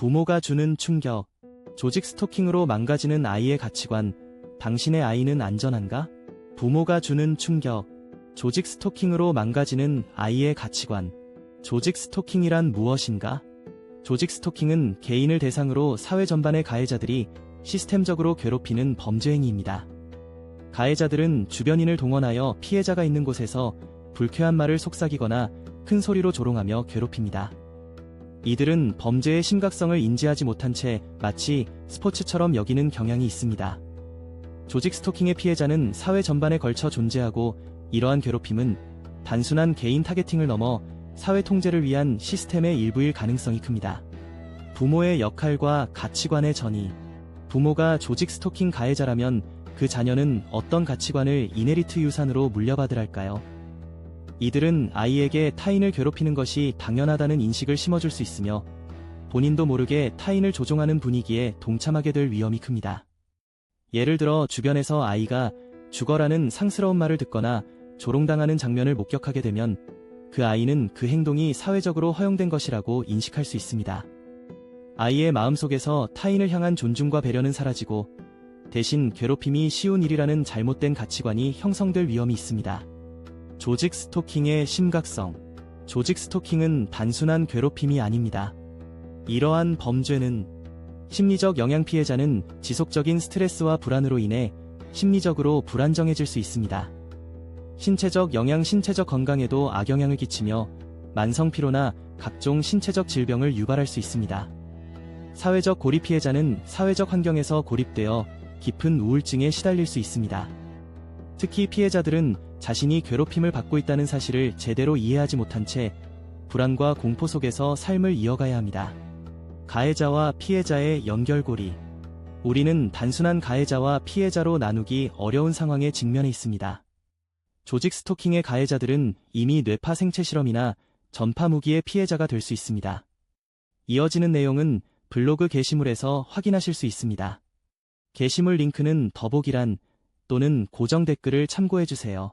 부모가 주는 충격, 조직 스토킹으로 망가지는 아이의 가치관, 당신의 아이는 안전한가? 부모가 주는 충격, 조직 스토킹으로 망가지는 아이의 가치관, 조직 스토킹이란 무엇인가? 조직 스토킹은 개인을 대상으로 사회 전반의 가해자들이 시스템적으로 괴롭히는 범죄 행위입니다. 가해자들은 주변인을 동원하여 피해자가 있는 곳에서 불쾌한 말을 속삭이거나 큰 소리로 조롱하며 괴롭힙니다. 이들은 범죄의 심각성을 인지하지 못한 채 마치 스포츠처럼 여기는 경향이 있습니다. 조직 스토킹의 피해자는 사회 전반에 걸쳐 존재하고 이러한 괴롭힘은 단순한 개인 타겟팅을 넘어 사회 통제를 위한 시스템의 일부일 가능성이 큽니다. 부모의 역할과 가치관의 전이 부모가 조직 스토킹 가해자라면 그 자녀는 어떤 가치관을 이네리트 유산으로 물려받을 할까요? 이들은 아이에게 타인을 괴롭히는 것이 당연하다는 인식을 심어줄 수 있으며 본인도 모르게 타인을 조종하는 분위기에 동참하게 될 위험이 큽니다. 예를 들어 주변에서 아이가 죽어라는 상스러운 말을 듣거나 조롱당하는 장면을 목격하게 되면 그 아이는 그 행동이 사회적으로 허용된 것이라고 인식할 수 있습니다. 아이의 마음속에서 타인을 향한 존중과 배려는 사라지고 대신 괴롭힘이 쉬운 일이라는 잘못된 가치관이 형성될 위험이 있습니다. 조직 스토킹의 심각성. 조직 스토킹은 단순한 괴롭힘이 아닙니다. 이러한 범죄는 심리적 영향 피해자는 지속적인 스트레스와 불안으로 인해 심리적으로 불안정해질 수 있습니다. 신체적 영향 신체적 건강에도 악영향을 끼치며 만성 피로나 각종 신체적 질병을 유발할 수 있습니다. 사회적 고립 피해자는 사회적 환경에서 고립되어 깊은 우울증에 시달릴 수 있습니다. 특히 피해자들은 자신이 괴롭힘을 받고 있다는 사실을 제대로 이해하지 못한 채 불안과 공포 속에서 삶을 이어가야 합니다. 가해자와 피해자의 연결고리. 우리는 단순한 가해자와 피해자로 나누기 어려운 상황에 직면해 있습니다. 조직 스토킹의 가해자들은 이미 뇌파 생체 실험이나 전파 무기의 피해자가 될 수 있습니다. 이어지는 내용은 블로그 게시물에서 확인하실 수 있습니다. 게시물 링크는 더보기란 또는 고정 댓글을 참고해주세요.